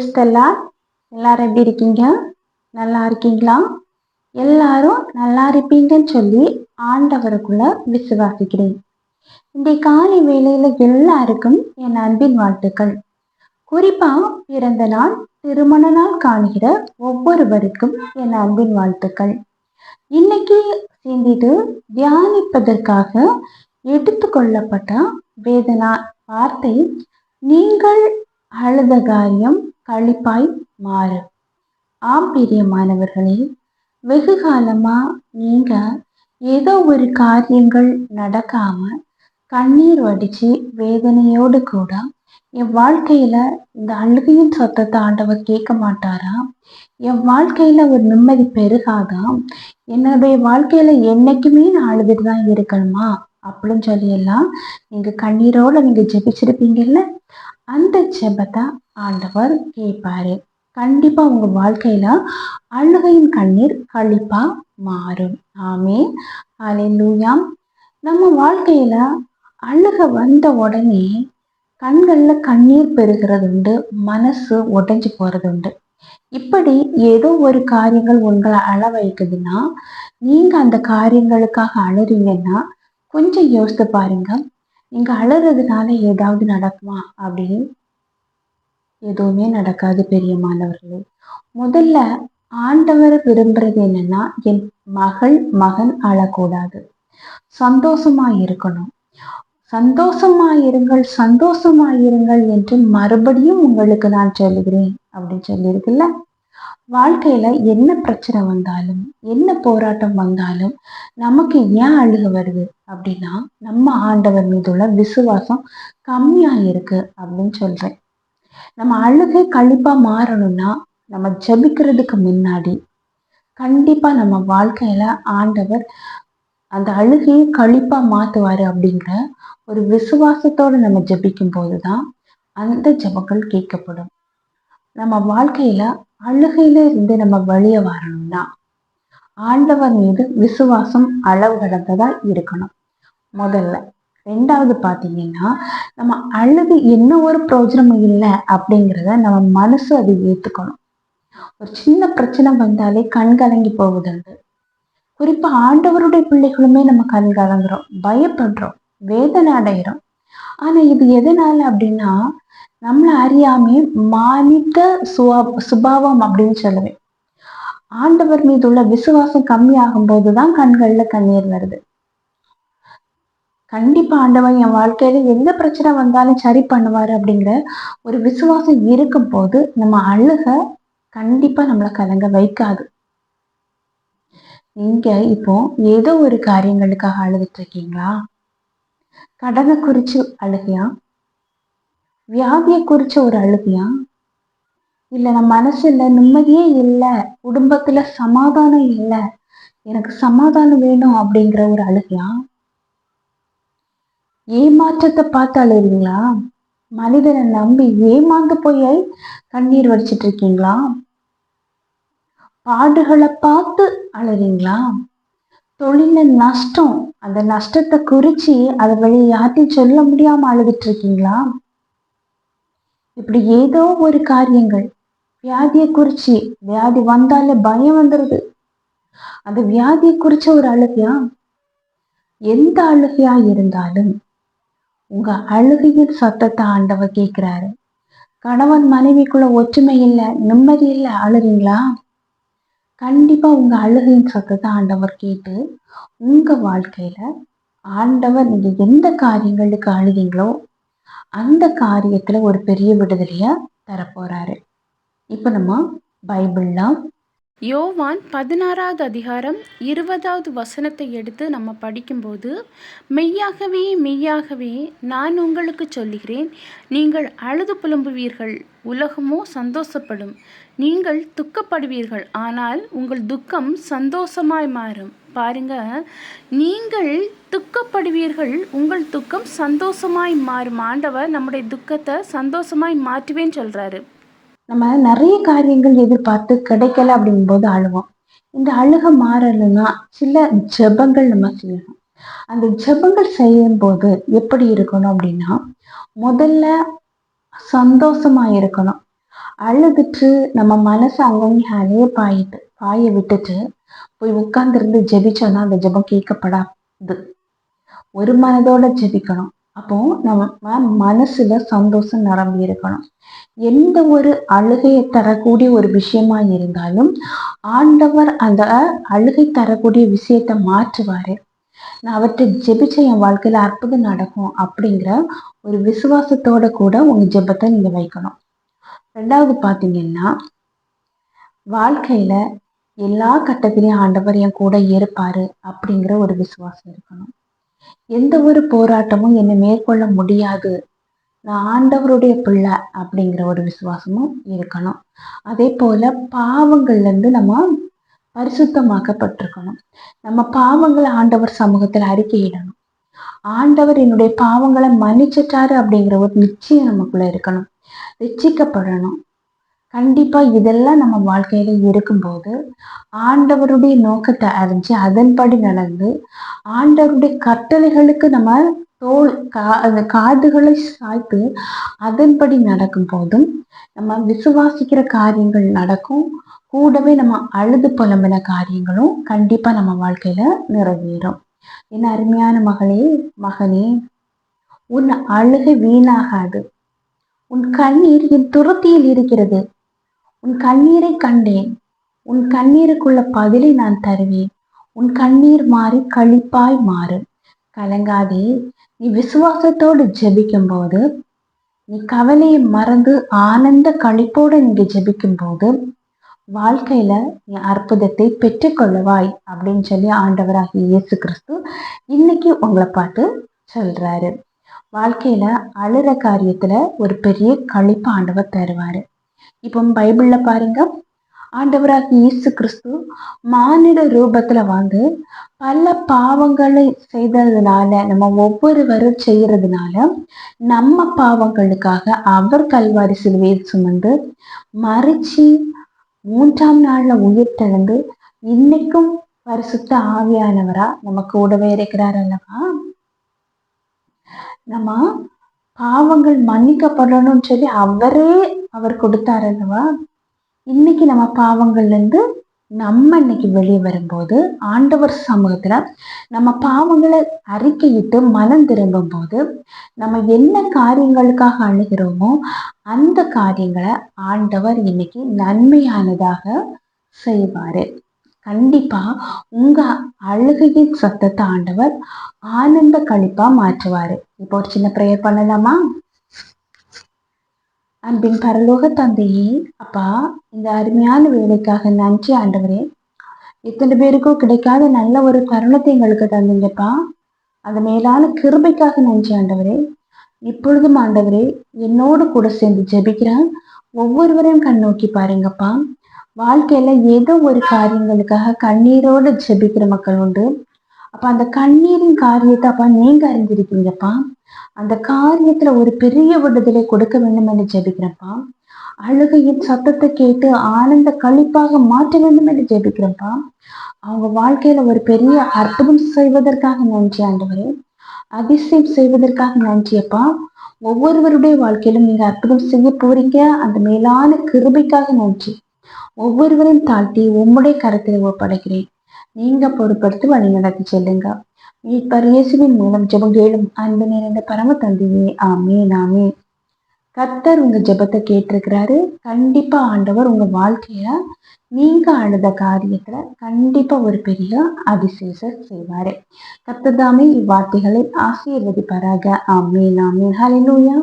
Stella எல்லாரும் எப்படி இருக்கீங்க? நல்லா இருக்கீங்களா? எல்லாரும் நல்லா இருப்பீங்கன்னு சொல்லி ஆண்டவருக்குள்ள விசுவாசிக்கிறேன். இந்த காலை வேளையில எல்லாருக்கும் என் அன்பின் வாழ்த்துக்கள். குறிப்பா பிறந்த நாள் திருமண நாள் காணுகிற ஒவ்வொருவருக்கும் என் அன்பின் வாழ்த்துக்கள். இன்னைக்கு சிந்தித்து தியானிப்பதற்காக எடுத்துக்கொள்ளப்பட்ட வேதனா வார்த்தை நீங்கள் அழுத காரியம் கழிப்பாய் மாறு. ஆம் பிரியமானவர்களே வெகு காலமா நீங்க ஏதோ ஒரு காரியங்கள் நடக்காம கண்ணீர் வடிச்சு வேதனையோடு கூட என் வாழ்க்கையில இந்த அழுகையின் சத்தத்தை ஆண்டவர் கேட்க மாட்டாரா? என் வாழ்க்கையில ஒரு நிம்மதி பெருகாதா? என்னுடைய வாழ்க்கையில என்னைக்குமே நான் அழுதுட்டு தான் இருக்கணுமா? அப்படின்னு சொல்லி எல்லாம் கண்ணீரோடு கண்ணீரோட நீங்க ஜெபிச்சிருப்பீங்கல்ல? அந்த ஜெபத்தை ஆண்டவர் கேட்பாரு. கண்டிப்பாக உங்க வாழ்க்கையில அழுகையின் கண்ணீர் கழிப்பா மாறும். ஆமே அலையூயாம் நம்ம வாழ்க்கையில அழுக வந்த உடனே கண்கள்ல கண்ணீர் பெறுகிறது உண்டு மனசு உடைஞ்சு போறது உண்டு. இப்படி ஏதோ ஒரு காரியங்கள் உங்களை அள வைக்குதுன்னா நீங்கள் அந்த காரியங்களுக்காக அழுறீங்கன்னா கொஞ்சம் யோசித்து பாருங்க நீங்க அழுறதுனால ஏதாவது நடக்குமா? அப்படின்னு எதுவுமே நடக்காது பெரியமானவர்களே முதல்ல ஆண்டவர் விரும்புறது என்னன்னா என் மகள் மகன் அழக்கூடாது. சந்தோஷமா இருக்கணும். சந்தோஷமாயிருங்கள் சந்தோஷமாயிருங்கள் என்று மறுபடியும் உங்களுக்கு நான் சொல்லுகிறேன் அப்படின்னு சொல்லியிருக்குல்ல? வாழ்க்கையில என்ன பிரச்சனை வந்தாலும் என்ன போராட்டம் வந்தாலும் நமக்கு ஏன் அழுக வருது அப்படின்னா நம்ம ஆண்டவர் மீது உள்ள விசுவாசம் கம்மியா இருக்கு அப்படின்னு சொல்றேன். நம்ம அழுகை கழிப்பாக மாறணும்னா நம்ம ஜபிக்கிறதுக்கு முன்னாடி கண்டிப்பா நம்ம வாழ்க்கையில ஆண்டவர் அந்த அழுகையை கழிப்பா மாத்துவாரு அப்படிங்கிற ஒரு விசுவாசத்தோட நம்ம ஜபிக்கும் போதுதான் அந்த ஜபங்கள் கேட்கப்படும். நம்ம வாழ்க்கையில அழுகையில இருந்து நம்ம வழிய வரணும்னா ஆண்டவர் மீது விசுவாசம் அளவு கடந்ததா இருக்கணும். முதல்ல. ரெண்டாவது பார்த்தீங்கன்னா நம்ம அழுது என்ன ஒரு பிரயோஜனமும் இல்லை அப்படிங்கிறத நம்ம மனசு அதை ஏற்றுக்கணும் ஒரு சின்ன பிரச்சனை வந்தாலே கண் கலங்கி போவதுண்டு குறிப்பா ஆண்டவருடைய பிள்ளைகளுமே நம்ம கண் கலங்குறோம் பயப்படுறோம் வேதனை அடைகிறோம் ஆனா இது எதனால அப்படின்னா நம்மளை அறியாமே மானிட்ட சுவா சுபாவம் அப்படின்னு சொல்லுவேன். ஆண்டவர் மீது உள்ள விசுவாசம் கம்மியாகும் போதுதான் கண்கள்ல கண்ணீர் வருது. கண்டிப்பா ஆண்டவன் என் வாழ்க்கையில எந்த பிரச்சனை வந்தாலும் சரி பண்ணுவாரு அப்படிங்கிற ஒரு விசுவாசம் இருக்கும் போது நம்ம அழுக கண்டிப்பா நம்மளை கலங்க வைக்காது. நீங்க இப்போ ஏதோ ஒரு காரியங்களுக்காக அழுதுட்டு இருக்கீங்களா? கடனை குறிச்சு அழுகையா? வியாதியை குறிச்ச ஒரு அழுகையா? இல்ல நம்ம மனசுல நிம்மதியே இல்லை குடும்பத்துல சமாதானம் இல்லை எனக்கு சமாதானம் வேணும் அப்படிங்கிற ஒரு அழுகையா? ஏமாற்றத்தை பார்த்து அழுறீங்களா மனிதனை நம்பி ஏமாந்து போய் கண்ணீர் வடிச்சிட்டு இருக்கீங்களா? பாடுகளை பார்த்து அழுறீங்களா? தொழில நஷ்டம் அந்த நஷ்டத்தை குறிச்சு அதை வெளியே யார்ட்டையும் சொல்ல முடியாம அழுதுட்டு இருக்கீங்களா? இப்படி ஏதோ ஒரு காரியங்கள். வியாதியை குறிச்சு வியாதி வந்தாலே பயம் வந்துருது. அந்த வியாதியை குறிச்ச ஒரு அழுகையா? எந்த அழுகையா இருந்தாலும் உங்க அழுகையின் சத்தத்தை ஆண்டவர் கேட்கிறாரு. கணவன் மனைவிக்குள்ள ஒற்றுமை இல்லை நிம்மதி இல்லை அழுறீங்களா? கண்டிப்பா உங்க அழுகையின் சத்தத்தை ஆண்டவர் கேட்டு உங்க வாழ்க்கையில ஆண்டவர் நீங்க எந்த காரியங்களுக்கு அழுதீங்களோ அந்த காரியத்துல ஒரு பெரிய விடுதலைய தரப்போறாரு. இப்ப நம்ம பைபிள்லாம் யோவான் பதினாறாவது அதிகாரம் இருபதாவது வசனத்தை எடுத்து நம்ம படிக்கும்போது மெய்யாகவே மெய்யாகவே நான் உங்களுக்கு சொல்லுகிறேன். நீங்கள் அழுது புலம்புவீர்கள் உலகமோ சந்தோஷப்படும். நீங்கள் துக்கப்படுவீர்கள் ஆனால் உங்கள் துக்கம் சந்தோஷமாய் மாறும். பாருங்க நீங்கள் துக்கப்படுவீர்கள் உங்கள் துக்கம் சந்தோஷமாய் மாறும். ஆண்டவர் நம்முடைய துக்கத்தை சந்தோஷமாய் மாற்றுவேன்னு சொல்கிறாரு நம்ம நிறைய காரியங்கள் எதிர்பார்த்து கிடைக்கல அப்படிங்கும்போது அழுவோம். இந்த அழுக மாறலைன்னா சில ஜெபங்கள் நம்ம செய்யணும். அந்த ஜெபங்கள் செய்யும் போது எப்படி இருக்கணும் அப்படின்னா முதல்ல சந்தோஷமா இருக்கணும். அழுதுட்டு நம்ம மனசு அங்கங்கே அலைய பாயிட்டு பாய விட்டுட்டு போய் உட்கார்ந்துருந்து ஜெபிச்சோன்னா அந்த ஜெபம் கேட்கப்படாது. ஒரு மனதோட ஜெபிக்கணும். அப்போ நம்ம மனசுல சந்தோஷம் நிரம்பி இருக்கணும். எந்த ஒரு அழுகையை தரக்கூடிய ஒரு விஷயமா இருந்தாலும் ஆண்டவர் அந்த அழுகை தரக்கூடிய விஷயத்த மாற்றுவாரு. நான் அவற்றை ஜெபிச்ச என் வாழ்க்கையில அற்புதம் நடக்கும் அப்படிங்கிற ஒரு விசுவாசத்தோட கூட உங்க ஜெபத்தை நீங்க வைக்கணும். ரெண்டாவது பாத்தீங்கன்னா வாழ்க்கையில எல்லா கட்டத்திலையும் ஆண்டவர் என் கூட இருப்பாரு அப்படிங்கிற ஒரு விசுவாசம் இருக்கணும். எந்த ஒரு போராட்டமும் என்னை மேற்கொள்ள முடியாது. நான் ஆண்டவருடைய பிள்ளை அப்படிங்கிற ஒரு விசுவாசமும் இருக்கணும். அதே போல பாவங்கள்ல இருந்து நம்ம பரிசுத்தமாக்கப்பட்டிருக்கணும். நம்ம பாவங்களை ஆண்டவர் சமூகத்தில் அறிக்கையிடணும். ஆண்டவர் என்னுடைய பாவங்களை மன்னிச்சிட்டாரு அப்படிங்கிற ஒரு நிச்சயம் நமக்குள்ள இருக்கணும். ரட்சிக்கப்படணும். கண்டிப்பா இதெல்லாம் நம்ம வாழ்க்கையில இருக்கும்போது ஆண்டவருடைய நோக்கத்தை அறிஞ்சு அதன்படி நடந்து ஆண்டவருடைய கட்டளைகளுக்கு நம்ம தோல் கா அந்த காதுகளை சாய்த்து அதன்படி நடக்கும் போதும் நம்ம விசுவாசிக்கிற காரியங்கள் நடக்கும். கூடவே நம்ம அழுது புலம்பின காரியங்களும் கண்டிப்பா நம்ம வாழ்க்கையில நிறைவேறும். என் அருமையான மகளே மகனே உன் அழுகை வீணாகாது. உன் கண்ணீர் என் துரத்தியில் இருக்கிறது. உன் கண்ணீரை கண்டேன். உன் கண்ணீருக்குள்ள பதிலை நான் தருவேன். உன் கண்ணீர் மாறி கழிப்பாய் மாறும். கலங்காதே. நீ விசுவாசத்தோடு ஜெபிக்கும் போது நீ கவலையை மறந்து ஆனந்த கழிப்போடு நீங்க ஜெபிக்கும் போது வாழ்க்கையில நீ அற்புதத்தை பெற்றுக்கொள்ளவாய் அப்படின்னு சொல்லி ஆண்டவராகி இயேசு கிறிஸ்து இன்னைக்கு உங்களை பார்த்து சொல்றாரு. வாழ்க்கையில அழுற காரியத்துல ஒரு பெரிய கழிப்பு ஆண்டவர் தருவாரு. இப்போ பைபிள்ல பாருங்க. ஆண்டவராக இயேசு கிறிஸ்து மானிட ரூபத்துல வந்து பல பாவங்களை செய்ததுனால நம்ம ஒவ்வொருவரும் செய்யறதுனால நம்ம பாவங்களுக்காக அவர் கல்வாரி சிலுவையில் சுமந்து மறிச்சு மூன்றாம் நாள்ல உயிர் தெழுந்து இன்னைக்கும் பரிசுத்த ஆவியானவரா நம்ம கூடவே இருக்கிறார் அல்லவா? நம்ம பாவங்கள் மன்னிக்கப்படணும்னு சொல்லி அவரே அவர் கொடுத்தார் அல்லவா? இன்னைக்கு நம்ம பாவங்கள்ல இருந்து நம்ம இன்னைக்கு வெளியே வரும்போது ஆண்டவர் சமூகத்துல நம்ம பாவங்களை அறிக்கையிட்டு மனம் திரும்பும் போது நம்ம என்ன காரியங்களுக்காக அழுகிறோமோ அந்த காரியங்களை ஆண்டவர் இன்னைக்கு நன்மையானதாக செய்வாரு. கண்டிப்பா உங்க அழுகையின் சத்தத்தை ஆண்டவர் ஆனந்த கழிப்பா மாற்றுவாரு. இப்போ ஒரு சின்ன ப்ரேயர் பண்ணலாமா? அன்பின் பரலோக தந்தையே அப்பா இந்த அருமையான வேலைக்காக நன்றி ஆண்டவரே. எத்தனை பேருக்கும் கிடைக்காத நல்ல ஒரு தருணத்தை எங்களுக்கு தந்தீங்கப்பா. அந்த மேலான கிருபைக்காக நன்றி ஆண்டவரே. இப்பொழுதும் ஆண்டவரே என்னோடு கூட சேர்ந்து ஜெபிக்கிறேன் ஒவ்வொருவரையும் கண் நோக்கி பாருங்கப்பா. வாழ்க்கையில ஏதோ ஒரு காரியங்களுக்காக கண்ணீரோடு ஜெபிக்கிற மக்கள் உண்டு. அப்ப அந்த கண்ணீரின் காரியத்தை அப்பா நீங்க அறிஞ்சிருக்கீங்கப்பா அந்த காரியத்துல ஒரு பெரிய விடுதலை கொடுக்க வேண்டும் என்று ஜெபிக்கிறப்பா. அழுகையின் சத்தத்தை கேட்டு ஆனந்த கழிப்பாக மாற்ற வேண்டும் என்று ஜெபிக்கிறப்பா. அவங்க வாழ்க்கையில ஒரு பெரிய அற்புதம் செய்வதற்காக நன்றி ஆண்டவரே. அதிசயம் செய்வதற்காக நன்றியப்பா. ஒவ்வொருவருடைய வாழ்க்கையிலும் நீங்க அற்புதம் செய்ய போறீங்க. அந்த மேலான கிருபைக்காக நன்றி. ஒவ்வொருவரையும் தாழ்த்தி உம்முடைய கரத்தில் ஒப்படைக்கிறேன். நீங்க பொறுப்படுத்தி வழி நடத்தி செல்லுங்க. மீட்பர் இயேசுவின் மூலம் ஜெபம் கேளும் அன்பு நிறைந்த பரம தந்தையே ஆமே நாமே கர்த்தர் உங்க ஜெபத்தை கேட்டிருக்கிறாரு. கண்டிப்பா ஆண்டவர் உங்க வாழ்க்கைய நீங்க அழுத காரியத்துல கண்டிப்பா ஒரு பெரிய அதிசேஷம் செய்வாரு. கர்த்தர் தாமே இவ்வார்த்தைகளை ஆசீர்வதிப்பாராக. ஆமே நாமே ஹalleluya